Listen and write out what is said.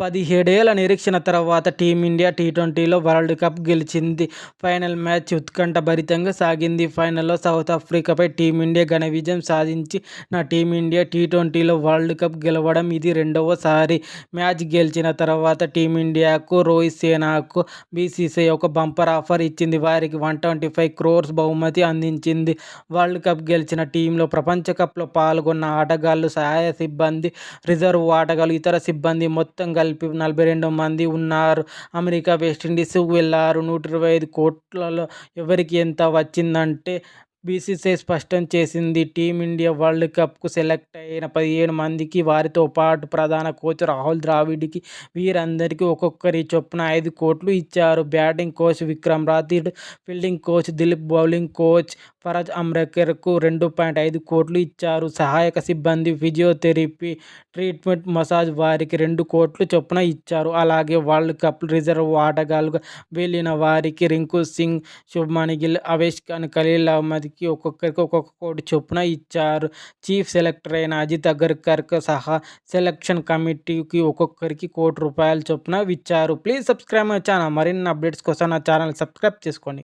పదిహేడేళ్ళ నిరీక్షణ తర్వాత team India T ట్వంటీలో వరల్డ్ కప్ గెలిచింది. ఫైనల్ మ్యాచ్ ఉత్కంఠభరితంగా సాగింది. ఫైనల్లో సౌత్ ఆఫ్రికాపై టీమిండియా ఘన విజయం సాధించి నా టీమిండియా టీ ట్వంటీలో వరల్డ్ కప్ గెలవడం ఇది రెండవసారి మ్యాచ్ గెలిచిన తర్వాత టీమిండియాకు రోహిత్ సేనాకు బీసీసీఐ ఒక బంపర్ ఆఫర్ ఇచ్చింది. వారికి వన్ ట్వంటీ ఫైవ్ క్రోర్స్ బహుమతి అందించింది. వరల్డ్ కప్ గెలిచిన టీంలో ప్రపంచ కప్లో పాల్గొన్న ఆటగాళ్ళు సహాయ సిబ్బంది రిజర్వ్ ఆటగాళ్ళు ఇతర సిబ్బంది మొత్తం కలిపి కలిపి నలభై రెండు మంది ఉన్నారు. అమెరికా వెస్టిండీస్ వెళ్ళారు నూట ఇరవై ఐదు కోట్లలో ఎవరికి ఎంత వచ్చిందంటే బీసీసీఐ స్పష్టం చేసింది. టీమిండియా వరల్డ్ కప్కు సెలెక్ట్ అయిన పదిహేడు మందికి వారితో పాటు ప్రధాన కోచ్ రాహుల్ ద్రావిడ్కి వీరందరికీ ఒక్కొక్కరి చొప్పున ఐదు కోట్లు ఇచ్చారు. Batting coach Vikram Rathod fielding coach Dilip bowling coach Paras అమ్రేకర్కు రెండు పాయింట్ ఐదు కోట్లు ఇచ్చారు. సహాయక సిబ్బంది ఫిజియోథెరపీ ట్రీట్మెంట్ మసాజ్ వారికి రెండు కోట్లు చొప్పున ఇచ్చారు. అలాగే వరల్డ్ కప్ రిజర్వ్ ఆటగాళ్ళుగా వెళ్ళిన వారికి రింకు సింగ్ శుభ్మన్ గిల్ అవేష్ ఖాన్ ఖలీల్ అహ్మద్కి ఒక్కొక్కరికి ఒక్కొక్క కోటి చొప్పున ఇచ్చారు. చీఫ్ సెలెక్టర్ అయిన అజిత్ అగర్కర్కు సహా సెలక్షన్ కమిటీకి ఒక్కొక్కరికి కోటి రూపాయల చొప్పున ఇచ్చారు. Please subscribe my channel. మరిన్ని అప్డేట్స్ కోసం నా ఛానల్ సబ్స్క్రైబ్ చేసుకోండి.